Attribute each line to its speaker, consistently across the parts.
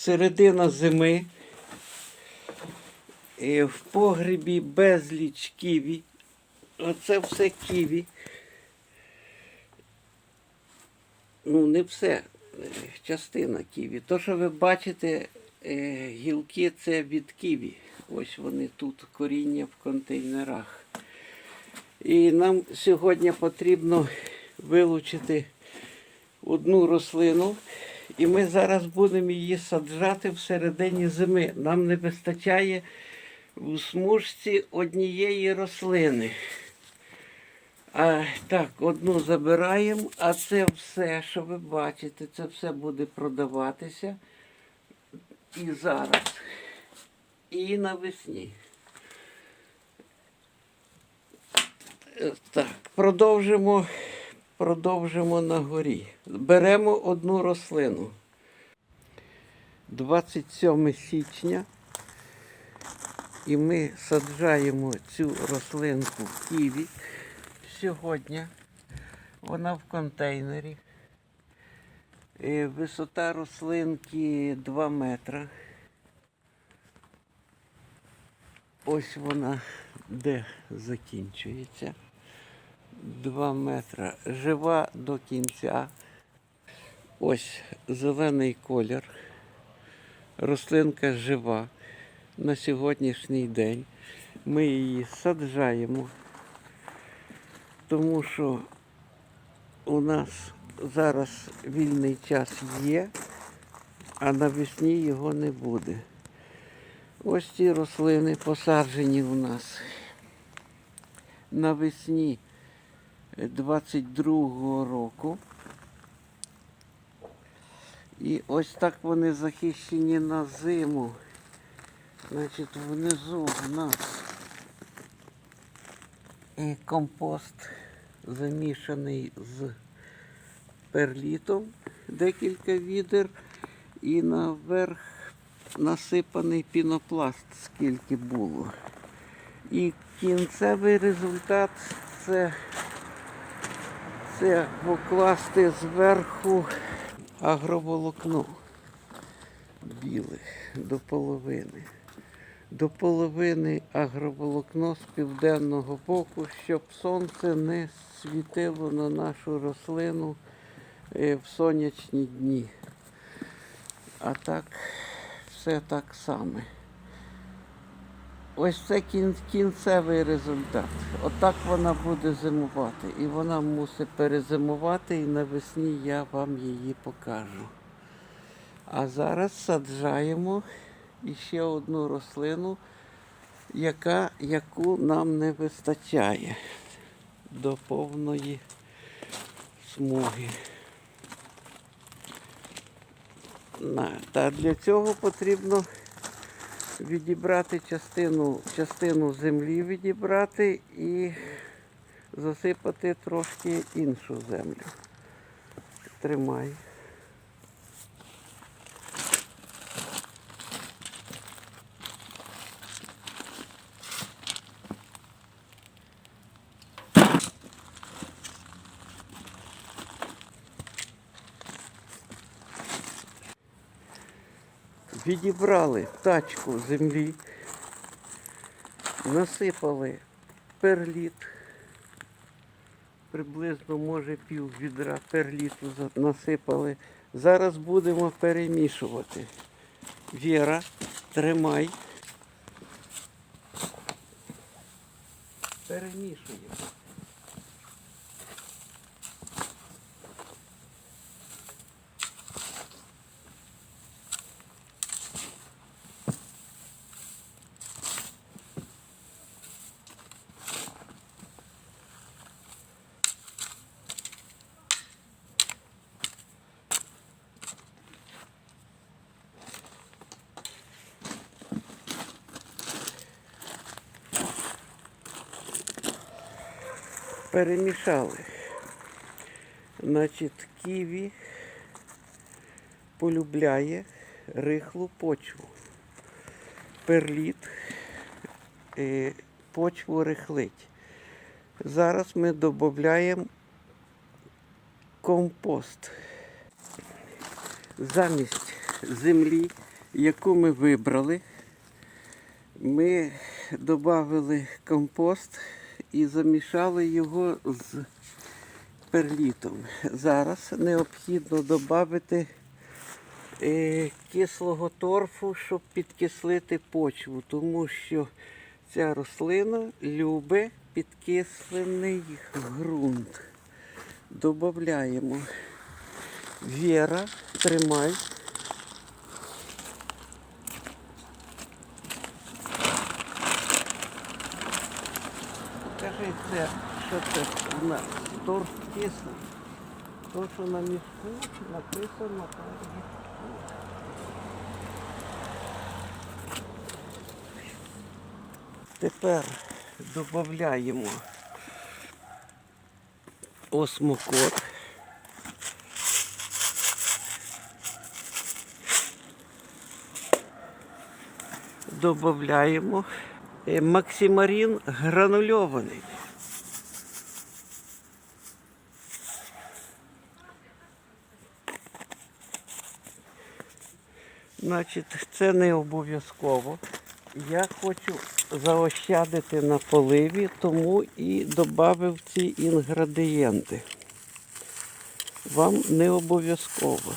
Speaker 1: середина зими. І в погребі безліч ківі. Оце все ківі. Ну, не все, е, частина ківі. То, що ви бачите, е, гілки це від ківі. Ось вони тут, коріння в контейнерах. І нам сьогодні потрібно вилучити одну рослину, і ми зараз будемо її саджати всередині зими. Нам не вистачає в смужці однієї рослини. А, так, одну забираємо, а це все, що ви бачите, це все буде продаватися і зараз, і навесні. Е, Так, продовжимо, продовжимо на горі. Беремо одну рослину. 27 січня. І ми саджаємо цю рослинку в ківі сьогодні. Вона в контейнері. Е, Висота рослинки 2 метри. Ось вона де закінчується. 2 метри. Жива до кінця. Ось зелений колір. Рослинка жива на сьогоднішній день. Ми її саджаємо, тому що у нас зараз вільний час є, а навесні його не буде. Ось ці рослини посаджені у нас навесні 22-го року. І ось так вони захищені на зиму. Значить, внизу в нас і компост замішаний з перлітом, декілька відер, і наверх насипаний пінопласт, скільки було. І кінцевий результат це, це покласти зверху агроволокно біле до половини. До половини агроволокно з південного боку, щоб сонце не світило на нашу рослину е, в сонячні дні. А так, все так само. Ось це кін- кінцевий результат. Отак вона буде зимувати. І вона мусить перезимувати, і навесні я вам її покажу. А зараз саджаємо іще одну рослину, яка, яку нам не вистачає до повної смуги. Та для цього потрібно відібрати частину, частину землі відібрати і засипати трошки іншу землю. Тримай. Відібрали тачку землі, насипали перліт, приблизно може пів відра перліту насипали. Зараз будемо перемішувати. Віра, тримай. Перемішуємо. Перемішали. Значить, ківі полюбляє рихлу почву. Перліт е, почву рихлить. Зараз ми додаємо компост. Замість землі яку ми вибрали. Ми додали компост і замішали його з перлітом. Зараз необхідно додати е, кислого торфу, щоб підкислити почву, тому що ця рослина любить підкислений ґрунт. Додаємо Віра, тримай. Це, що це у нас торф кислий. То, що на мішку написано, то. Тепер додаємо осмокот. Додаємо е, максимарін гранульований. Значить, це не обов'язково. Я хочу заощадити на поливі, тому і додав ці інгредієнти. Вам не обов'язково.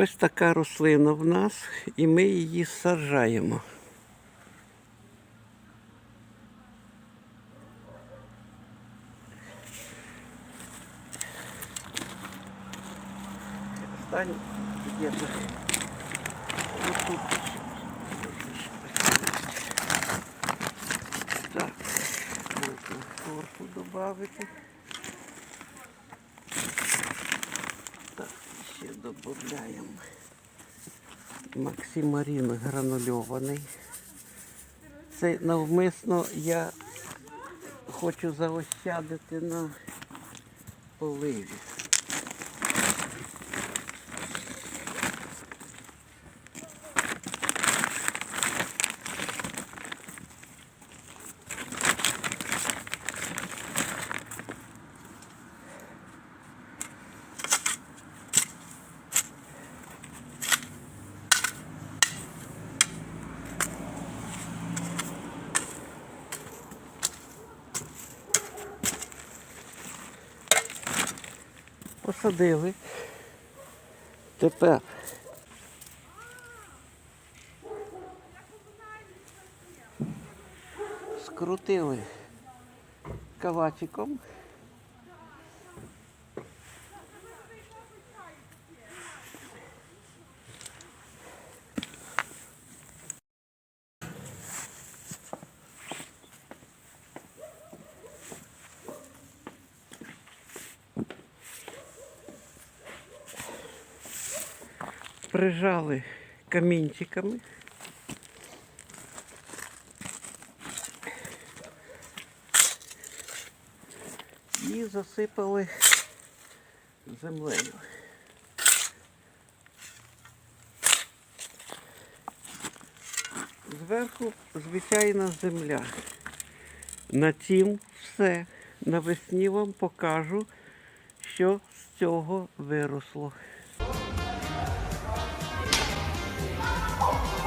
Speaker 1: Ось така рослина в нас, і ми її саджаємо. Стань где-то вот тут. Так, можна торфу добавити. Так, ще додаємо максимарин гранульований. Це навмисно я хочу заощадити на поливі. Посадили. Тепер скрутили кавачиком. Прижали камінчиками. І засипали землею. Зверху звичайна земля. На цім все. Навесні вам покажу, що з цього виросло. 와.